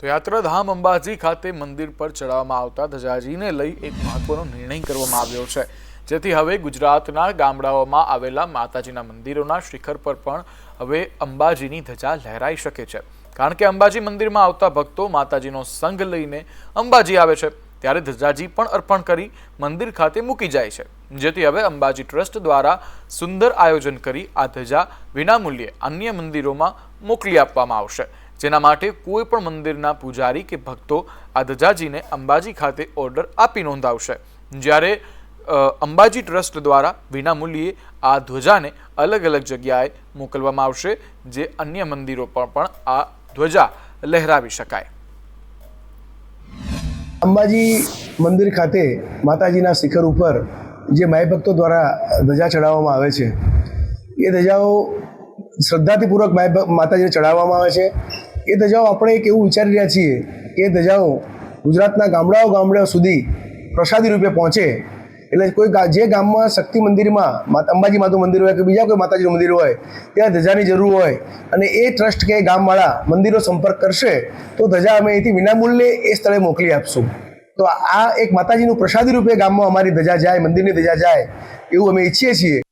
તો યાત્રાધામ અંબાજી ખાતે મંદિર પર ચડાવવામાં આવતા ધજાજીને લઈ એક મહત્વનો નિર્ણય કરવામાં આવ્યો છે. જેથી હવે ગુજરાતના ગામડાઓમાં આવેલા માતાજીના મંદિરોના શિખર પર પણ હવે અંબાજીની ધજા લહેરાઈ શકે છે. કારણ કે અંબાજી મંદિરમાં આવતા ભક્તો માતાજીનો સંઘ લઈને અંબાજી આવે છે. ત્યારે ધજાજી પણ અર્પણ કરી મંદિર ખાતે મૂકી જાય છે. જેથી હવે અંબાજી ટ્રસ્ટ દ્વારા સુંદર આયોજન કરી આ ધજા વિનામૂલ્યે અન્ય મંદિરોમાં મોકલી આપવામાં આવશે. જેના માટે કોઈ પણ મંદિરના પૂજારી કે ભક્તો આ ધજાજીને અંબાજી ખાતે ઓર્ડર આપી નોંધાવશે. જ્યારે અંબાજી ટ્રસ્ટ દ્વારા વિનામૂલ્યે આ ધ્વજાને અલગ અલગ જગ્યાએ મોકલવામાં આવશે, જે અન્ય મંદિરો પર પણ આ ધ્વજા લહેરાવી શકાય. અંબાજી મંદિર ખાતે માતાજીના શિખર ઉપર જે માય ભક્તો દ્વારા ધજા ચડાવવામાં આવે છે, એ ધજાઓ શ્રદ્ધાથી પૂર્વક માતાજીને ચડાવવામાં આવે છે. એ ધજાઓ આપણે એક એવું વિચારી રહ્યા છીએ કે એ ધજાઓ ગુજરાતના ગામડાઓ ગામડાઓ સુધી પ્રસાદી રૂપે પહોંચે. એટલે કોઈ જે ગામમાં શક્તિ મંદિરમાં અંબાજી માતું મંદિર હોય કે બીજા કોઈ માતાજીનું મંદિર હોય, ત્યાં ધજાની જરૂર હોય અને એ ટ્રસ્ટ કે ગામવાળા મંદિરો સંપર્ક કરશે, તો ધજા અમે અહીંથી વિનામૂલ્યે એ સ્થળે મોકલી આપશું. તો આ એક માતાજીનું પ્રસાદી રૂપે ગામમાં અમારી ધજા જાય, મંદિરની ધજા જાય એવું અમે ઈચ્છીએ છીએ.